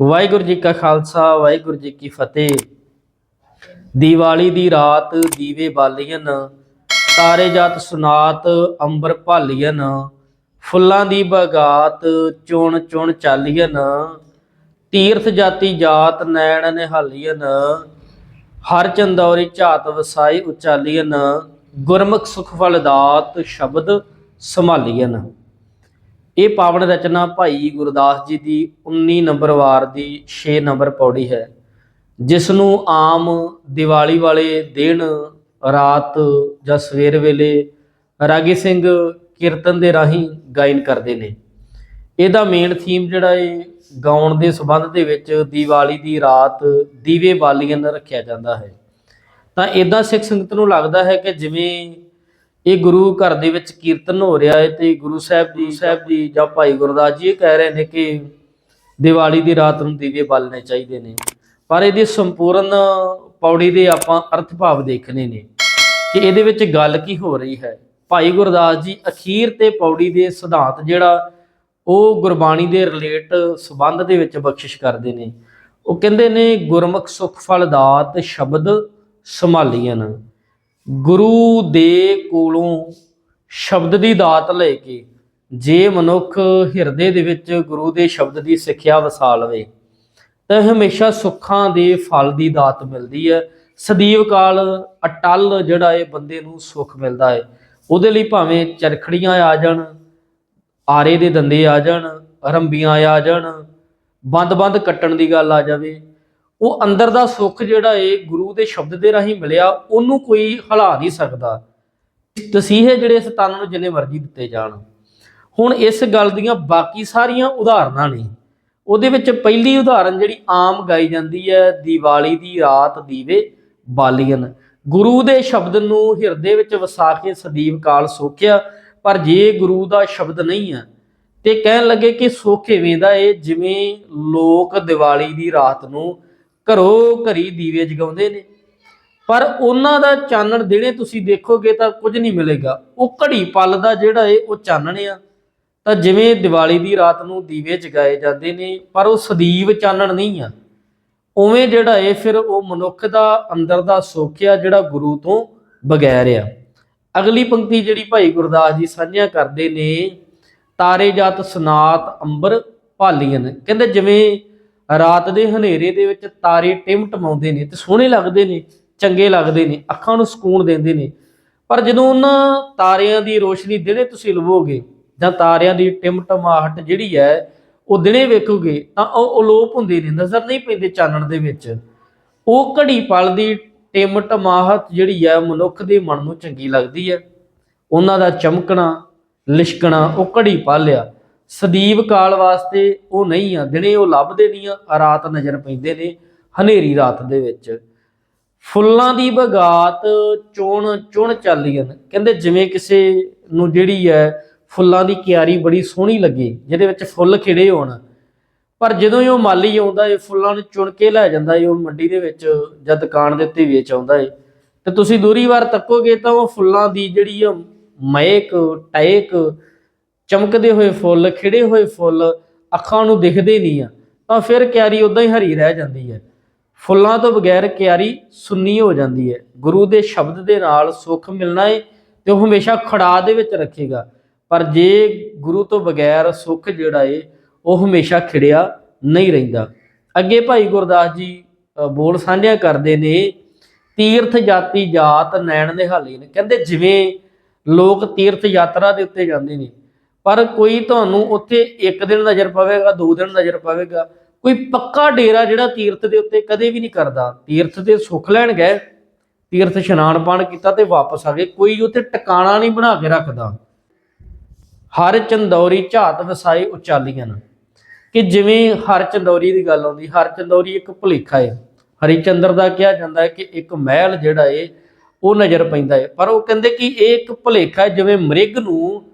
ਵਾਹਿਗੁਰੂ ਜੀ ਕਾ ਖਾਲਸਾ, ਵਾਹਿਗੁਰੂ ਜੀ ਕੀ ਫਤਿਹ। ਦੀਵਾਲੀ ਦੀ ਰਾਤ ਦੀਵੇ ਬਾਲੀਆਂ, ਤਾਰੇ ਜਤ ਸੁਨਾਤ ਅੰਬਰ ਭਾਲੀਆਂ, ਫੁੱਲਾਂ ਦੀ ਬਗਾਤ ਚੁਣ ਚੁਣ ਚਾਲੀਆਂ, ਤੀਰਥ ਜਾਤੀ ਜਾਤ ਨੈਣ ਨਿਹਾਲੀਆਂ, ਹਰ ਚੰਦੌਰੀ ਝਾਤ ਵਸਾਈ ਉਚਾਲੀਆਂ, ਗੁਰਮੁਖ ਸੁਖ ਫਲਦਾਤ ਸ਼ਬਦ ਸੰਭਾਲੀਆਂ। ਇਹ ਪਾਵਨ ਰਚਨਾ ਭਾਈ ਗੁਰਦਾਸ ਜੀ ਦੀ 19 ਨੰਬਰ ਵਾਰ ਦੀ 6 ਨੰਬਰ ਪੌੜੀ ਹੈ ਜਿਸ ਨੂੰ ਆਮ ਦੀਵਾਲੀ ਵਾਲੇ ਦਿਨ, ਰਾਤ ਜਾਂ ਸਵੇਰ ਵੇਲੇ ਰਾਗੀ ਸਿੰਘ ਕੀਰਤਨ ਦੇ ਰਾਹੀਂ ਗਾਇਨ ਕਰਦੇ ਨੇ। ਇਹਦਾ ਮੇਨ ਥੀਮ ਜਿਹੜਾ ਇਹ ਗਾਉਣ ਦੇ ਸੰਬੰਧ ਦੇ ਵਿੱਚ ਦੀਵਾਲੀ ਦੀ ਰਾਤ ਦੀਵੇ ਬਾਲੀਆਂ ਨਾਲ ਰੱਖਿਆ ਜਾਂਦਾ ਹੈ। ਤਾਂ ਇਦਾਂ ਸਿੱਖ ਸੰਗਤ ਨੂੰ ਲੱਗਦਾ ਹੈ ਕਿ ਜਿਵੇਂ ਇਹ ਗੁਰੂ ਘਰ ਦੇ ਵਿੱਚ ਕੀਰਤਨ ਹੋ ਰਿਹਾ ਹੈ ਤੇ ਗੁਰੂ ਸਾਹਿਬ ਜੀ ਸਾਹਿਬ ਜੀ ਜਾਂ ਭਾਈ ਗੁਰਦਾਸ ਜੀ ਇਹ ਕਹਿ ਰਹੇ ਨੇ ਕਿ ਦੀਵਾਲੀ ਦੀ ਰਾਤ ਨੂੰ ਦੀਵੇ ਬਾਲਣੇ ਚਾਹੀਦੇ ਨੇ। ਪਰ ਇਹਦੀ ਸੰਪੂਰਨ ਪੌੜੀ ਦੇ ਆਪਾਂ ਅਰਥ ਭਾਵ ਦੇਖਣੇ ਨੇ ਕਿ ਇਹਦੇ ਵਿੱਚ ਗੱਲ ਕੀ ਹੋ ਰਹੀ ਹੈ। ਭਾਈ ਗੁਰਦਾਸ ਜੀ ਅਖੀਰ ਤੇ ਪੌੜੀ ਦੇ ਸਿਧਾਂਤ ਜਿਹੜਾ ਉਹ ਗੁਰਬਾਣੀ ਦੇ ਰਿਲੇਟ ਸੰਬੰਧ ਦੇ ਵਿੱਚ ਬਖਸ਼ਿਸ਼ ਕਰਦੇ ਨੇ। ਉਹ ਕਹਿੰਦੇ ਨੇ ਗੁਰਮੁਖ ਸੁਖ ਫਲ ਦਾਤ ਸ਼ਬਦ ਸੰਭਾਲੀਆਂ ਗੁਰੂ ਦੇ ਕੋਲੋਂ ਸ਼ਬਦ ਦੀ ਦਾਤ ਲੈ ਕੇ ਜੇ ਮਨੁੱਖ ਹਿਰਦੇ ਦੇ ਵਿੱਚ ਗੁਰੂ ਦੇ ਸ਼ਬਦ ਦੀ ਸਿੱਖਿਆ ਵਸਾ ਲਵੇ, ਤਾਂ ਹਮੇਸ਼ਾ ਸੁੱਖਾਂ ਦੇ ਫਲ ਦੀ ਦਾਤ ਮਿਲਦੀ ਹੈ। ਸਦੀਵ ਕਾਲ ਅਟਲ ਜਿਹੜਾ ਇਹ ਬੰਦੇ ਨੂੰ ਸੁੱਖ ਮਿਲਦਾ ਹੈ। ਉਹਦੇ ਲਈ ਭਾਵੇਂ ਚਰਖੜੀਆਂ ਆ ਜਾਣ, ਆਰੇ ਦੇ ਦੰਦੇ ਆ ਜਾਣ, ਰੰਬੀਆਂ ਆ ਜਾਣ, ਬੰਦ-ਬੰਦ ਕੱਟਣ ਦੀ ਗੱਲ ਆ ਜਾਵੇ ਉਹ ਅੰਦਰ ਦਾ ਸੁੱਖ ਜਿਹੜਾ ਏ, ਗੁਰੂ ਦੇ ਸ਼ਬਦ ਦੇ ਰਾਹੀਂ ਮਿਲਿਆ, ਉਹਨੂੰ ਕੋਈ ਹਲਾ ਨਹੀਂ ਸਕਦਾ। ਤਸੀਹੇ ਜਿਹੜੇ ਇਸ ਤਨ ਨੂੰ ਜਿੰਨੇ ਮਰਜ਼ੀ ਦਿੱਤੇ ਜਾਣ। ਹੁਣ ਇਸ ਗੱਲ ਦੀਆਂ ਬਾਕੀ ਸਾਰੀਆਂ ਉਦਾਹਰਨਾਂ ਨੇ। ਉਹਦੇ ਵਿੱਚ ਪਹਿਲੀ ਉਦਾਹਰਨ ਜਿਹੜੀ ਆਮ ਗਾਈ ਜਾਂਦੀ ਹੈ, ਦੀਵਾਲੀ ਦੀ ਰਾਤ ਦੀਵੇ ਬਾਲੀਆਂ। ਗੁਰੂ ਦੇ ਸ਼ਬਦ ਨੂੰ ਹਿਰਦੇ ਵਿੱਚ ਵਸਾ ਕੇ ਸਦੀਵ ਕਾਲ ਸੋਖਿਆ, ਪਰ ਜੇ ਗੁਰੂ ਦਾ ਸ਼ਬਦ ਨਹੀਂ ਹੈ, ਤੇ ਕਹਿਣ ਲੱਗੇ ਕਿ ਸੋਖੇ ਦਾ ਏ, ਜਿਵੇਂ ਲੋਕ ਦੀਵਾਲੀ ਦੀ ਰਾਤ ਨੂੰ ਘਰੋ ਘਰੀ ਦੀਵੇ ਜਗਾਉਂਦੇ ਨੇ। ਪਰ ਉਹਨਾਂ ਦਾ ਚਾਨਣ ਦਿਨੇ ਤੁਸੀਂ ਦੇਖੋਗੇ ਤਾਂ ਕੁਝ ਨਹੀਂ ਮਿਲੇਗਾ। ਉਹ ਘੜੀ ਪਲ ਦਾ ਜਿਹੜਾ ਏ, ਉਹ ਚਾਨਣ ਆ। ਤਾਂ ਜਿਵੇਂ ਦੀਵਾਲੀ ਦੀ ਰਾਤ ਨੂੰ ਦੀਵੇ ਜਗਾਏ ਜਾਂਦੇ ਨੇ, ਪਰ ਉਹ ਸਦੀਵ ਚਾਨਣ ਨਹੀਂ ਆ। ਉਵੇਂ ਜਿਹੜਾ ਏ, ਫਿਰ ਉਹ ਮਨੁੱਖ ਦਾ, ਅੰਦਰ ਦਾ ਸੁੱਖ ਆ ਜਿਹੜਾ ਗੁਰੂ ਤੋਂ ਬਗੈਰ ਆ। ਅਗਲੀ ਪੰਕਤੀ ਜਿਹੜੀ ਭਾਈ ਗੁਰਦਾਸ ਜੀ ਸਾਂਝਿਆ ਕਰਦੇ ਨੇ, ਤਾਰੇ ਜਤ ਸਨਾਤ ਅੰਬਰ ਭਾਲੀਆਂ ਕਹਿੰਦੇ ਜਿਵੇਂ ਰਾਤ ਦੇ ਹਨੇਰੇ ਦੇ ਵਿੱਚ ਤਾਰੇ ਟਿਮਟਮਾਉਂਦੇ ਨੇ ਤੇ ਸੋਹਣੇ ਲੱਗਦੇ ਨੇ, ਚੰਗੇ ਲੱਗਦੇ ਨੇ, ਅੱਖਾਂ ਨੂੰ ਸਕੂਨ ਦਿੰਦੇ ਨੇ। ਪਰ ਜਦੋਂ ਉਹਨਾਂ ਤਾਰਿਆਂ ਦੀ ਰੋਸ਼ਨੀ ਦਿਨੇ ਤੁਸੀਂ ਲਵੋਗੇ ਜਾਂ ਤਾਰਿਆਂ ਦੀ ਟਿਮਟਮਾਹਟ ਜਿਹੜੀ ਹੈ, ਉਹ ਦਿਨੇ ਵੇਖੋਗੇ, ਤਾਂ ਉਹ ਅਲੋਪ ਹੁੰਦੇ ਨੇ, ਨਜ਼ਰ ਨਹੀਂ ਪੈਂਦੇ ਚਾਨਣ ਦੇ ਵਿੱਚ। ਉਹ ਘੜੀ ਪਲ ਦੀ ਟਿਮਟਮਾਹਟ ਜਿਹੜੀ ਹੈ, ਮਨੁੱਖ ਦੇ ਮਨ ਨੂੰ ਚੰਗੀ ਲੱਗਦੀ ਹੈ। ਉਹਨਾਂ ਦਾ ਚਮਕਣਾ, ਲਿਸ਼ਕਣਾ, ਉਹ ਘੜੀ ਪਲ ਆ। ਸਦੀਵ ਕਾਲ ਵਾਸਤੇ ਉਹ ਨਹੀਂ ਆ, ਦਿਨੇ ਉਹ ਲੱਭਦੇ ਨਹੀਂ ਆ ਰਾਤ ਨਜ਼ਰ ਪੈਂਦੇ ਨੇ ਹਨੇਰੀ ਰਾਤ ਦੇ ਵਿੱਚ। ਫੁੱਲਾਂ ਦੀ ਬਗਾਤ ਚੁਣ ਚੁਣ ਚੱਲੀਆਂ ਕਹਿੰਦੇ ਜਿਵੇਂ ਕਿਸੇ ਨੂੰ ਜਿਹੜੀ ਹੈ ਫੁੱਲਾਂ ਦੀ ਕਿਆਰੀ ਬੜੀ ਸੋਹਣੀ ਲੱਗੇ, ਜਿਹਦੇ ਵਿੱਚ ਫੁੱਲ ਖਿੜੇ ਹੋਣ। ਪਰ ਜਦੋਂ ਹੀ ਉਹ ਮਾਲੀ ਆਉਂਦਾ ਇਹ ਫੁੱਲਾਂ ਨੂੰ ਚੁਣ ਕੇ ਲੈ ਜਾਂਦਾ ਏ, ਉਹ ਮੰਡੀ ਦੇ ਵਿੱਚ ਜਾਂ ਦੁਕਾਨ ਦੇ ਉੱਤੇ ਵੇਚ ਆਉਂਦਾ ਏ। ਤੇ ਤੁਸੀਂ ਦੂਰੀ ਵਾਰ ਤੱਕੋਗੇ ਤਾਂ ਉਹ ਫੁੱਲਾਂ ਦੀ ਜਿਹੜੀ ਆ, ਮਹਿਕ ਟੈਕ ਚਮਕਦੇ ਹੋਏ ਫੁੱਲ, ਖਿੜੇ ਹੋਏ ਫੁੱਲ, ਅੱਖਾਂ ਨੂੰ ਦਿਖਦੇ ਨਹੀਂ ਆ, ਤਾਂ ਫਿਰ ਕਿਆਰੀ ਉਦਾਂ ਹੀ ਹਰੀ ਰਹਿ ਜਾਂਦੀ ਹੈ। ਫੁੱਲਾਂ ਤੋਂ ਬਗੈਰ ਕਿਆਰੀ ਸੁੰਨੀ ਹੋ ਜਾਂਦੀ ਹੈ। ਗੁਰੂ ਦੇ ਸ਼ਬਦ ਦੇ ਨਾਲ ਸੁੱਖ ਮਿਲਣਾ ਹੈ ਤੇ ਉਹ ਹਮੇਸ਼ਾ ਖੜਾ ਦੇ ਵਿੱਚ ਰੱਖੇਗਾ। ਪਰ ਜੇ ਗੁਰੂ ਤੋਂ ਬਗੈਰ ਸੁੱਖ ਜਿਹੜਾ ਏ, ਉਹ ਹਮੇਸ਼ਾ ਖਿੜਿਆ ਨਹੀਂ ਰਹਿੰਦਾ। ਅੱਗੇ ਭਾਈ ਗੁਰਦਾਸ ਜੀ ਬੋਲ ਸਾਂਝਿਆ ਕਰਦੇ ਨੇ, ਤੀਰਥ ਜਾਤੀ ਜਾਤ ਨੈਣ ਨਿਹਾਲੀ ਨੇ। ਕਹਿੰਦੇ ਜਿਵੇਂ ਲੋਕ ਤੀਰਥ ਯਾਤਰਾ ਦੇ ਉੱਤੇ ਜਾਂਦੇ ਨੇ ਪਰ ਕੋਈ ਤੁਹਾਨੂੰ ਉੱਥੇ ਇੱਕ ਦਿਨ ਨਜ਼ਰ ਪਵੇਗਾ, ਦੋ ਦਿਨ ਨਜ਼ਰ ਪਵੇਗਾ। ਕੋਈ ਪੱਕਾ ਡੇਰਾ ਜਿਹੜਾ ਤੀਰਥ ਦੇ ਉੱਤੇ ਕਦੇ ਵੀ ਨਹੀਂ ਕਰਦਾ। ਤੀਰਥ ਤੇ ਸੁੱਖ ਲੈਣ ਗਏ, ਤੀਰਥ ਇਸ਼ਨਾਨ ਪਾਣ ਕੀਤਾ ਤੇ ਵਾਪਸ ਆ ਗਏ। ਕੋਈ ਉੱਥੇ ਟਿਕਾਣਾ ਨਹੀਂ ਬਣਾ ਕੇ ਰੱਖਦਾ। ਹਰ ਚੰਦੌਰੀ ਝਾਤ ਵਸਾਈ ਉਚਾਲੀਆਂ ਕਿ ਜਿਵੇਂ ਹਰ ਚੰਦੌਰੀ ਦੀ ਗੱਲ ਆਉਂਦੀ, ਹਰ ਚੰਦੌਰੀ ਇੱਕ ਭੁਲੇਖਾ ਹੈ ਹਰੀਚੰਦਰ ਦਾ ਕਿਹਾ ਜਾਂਦਾ ਹੈ ਕਿ ਇੱਕ ਮਹਿਲ ਜਿਹੜਾ ਏ, ਉਹ ਨਜ਼ਰ ਪੈਂਦਾ ਹੈ ਪਰ ਉਹ ਕਹਿੰਦੇ ਕਿ ਇਹ ਇੱਕ ਭੁਲੇਖਾ ਹੈ ਜਿਵੇਂ ਮ੍ਰਿਗ ਨੂੰ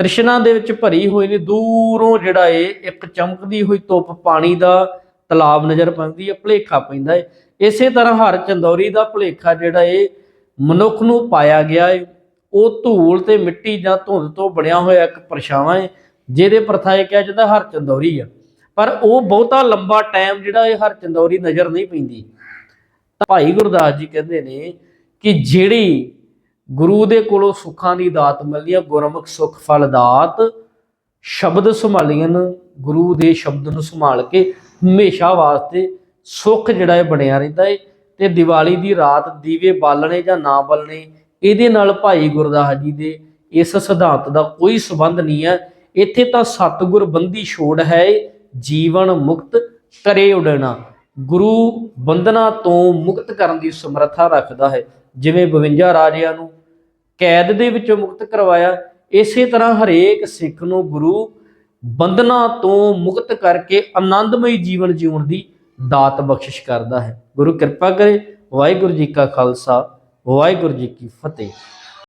ਤ੍ਰਿਸ਼ਨਾ ਦੇ ਵਿੱਚ ਭਰੀ ਹੋਈ ਨੇ, ਦੂਰੋਂ ਜਿਹੜਾ ਏ, ਇੱਕ ਚਮਕਦੀ ਹੋਈ ਧੁੱਪ ਪਾਣੀ ਦਾ ਤਲਾਬ ਨਜ਼ਰ ਪੈਂਦੀ ਹੈ, ਭੁਲੇਖਾ ਪੈਂਦਾ ਹੈ ਇਸੇ ਤਰ੍ਹਾਂ ਹਰ ਚੰਦੌਰੀ ਦਾ ਭੁਲੇਖਾ ਜਿਹੜਾ ਏ, ਮਨੁੱਖ ਨੂੰ ਪਾਇਆ ਗਿਆ ਏ। ਉਹ ਧੂਲ ਤੇ ਮਿੱਟੀ ਜਾਂ ਧੁੰਦ ਤੋਂ ਬਣਿਆ ਹੋਇਆ ਇੱਕ ਪਰਛਾਵਾਂ ਏ, ਜਿਹਦੇ ਪ੍ਰਥਾਏ ਕਿਹਾ ਜਾਂਦਾ ਹਰ ਚੰਦੌਰੀ ਆ। ਪਰ ਉਹ ਬਹੁਤਾ ਲੰਬਾ ਟਾਈਮ ਜਿਹੜਾ ਇਹ ਹਰਚੰਦੌਰੀ ਨਜ਼ਰ ਨਹੀਂ ਪੈਂਦੀ। ਤਾਂ ਭਾਈ ਗੁਰਦਾਸ ਜੀ ਕਹਿੰਦੇ ਨੇ ਕਿ ਜਿਹੜੀ ਗੁਰੂ ਦੇ ਕੋਲੋਂ ਸੁੱਖਾਂ ਦੀ ਦਾਤ ਮਿਲਦੀ ਆ, ਗੁਰਮੁਖ ਸੁਖ ਫਲ ਦਾਤ। ਸ਼ਬਦ ਸੰਭਾਲੀਆਂ ਗੁਰੂ ਦੇ ਸ਼ਬਦ ਨੂੰ ਸੰਭਾਲ ਕੇ ਹਮੇਸ਼ਾ ਵਾਸਤੇ ਸੁੱਖ ਜਿਹੜਾ ਹੈ ਬਣਿਆ ਰਹਿੰਦਾ ਹੈ ਤੇ ਦੀਵਾਲੀ ਦੀ ਰਾਤ ਦੀਵੇ ਬਾਲਣੇ ਜਾਂ ਨਾ ਬਾਲਣੇ, ਇਹਦੇ ਨਾਲ ਭਾਈ ਗੁਰਦਾਸ ਜੀ ਦੇ ਇਸ ਸਿਧਾਂਤ ਦਾ ਕੋਈ ਸਬੰਧ ਨਹੀਂ ਹੈ ਇੱਥੇ ਤਾਂ ਸਤਿਗੁਰ ਬੰਦੀ ਛੋੜ ਹੈ ਜੀਵਨ ਮੁਕਤ ਕਰੇ ਉਡਣਾ। ਗੁਰੂ ਬੰਧਨਾਂ ਤੋਂ ਮੁਕਤ ਕਰਨ ਦੀ ਸਮਰੱਥਾ ਰੱਖਦਾ ਹੈ। ਜਿਵੇਂ 52 ਰਾਜਿਆਂ ਨੂੰ ਕੈਦ ਦੇ ਵਿੱਚੋਂ ਮੁਕਤ ਕਰਵਾਇਆ। ਇਸੇ ਤਰ੍ਹਾਂ ਹਰੇਕ ਸਿੱਖ ਨੂੰ ਗੁਰੂ ਬੰਧਨਾਂ ਤੋਂ ਮੁਕਤ ਕਰਕੇ ਆਨੰਦਮਈ ਜੀਵਨ ਜਿਉਣ ਦੀ ਦਾਤ ਬਖਸ਼ਿਸ਼ ਕਰਦਾ ਹੈ। ਗੁਰੂ ਕਿਰਪਾ ਕਰੇ। ਵਾਹਿਗੁਰੂ ਜੀ ਕਾ ਖਾਲਸਾ। ਵਾਹਿਗੁਰੂ ਜੀ ਕੀ ਫਤਿਹ।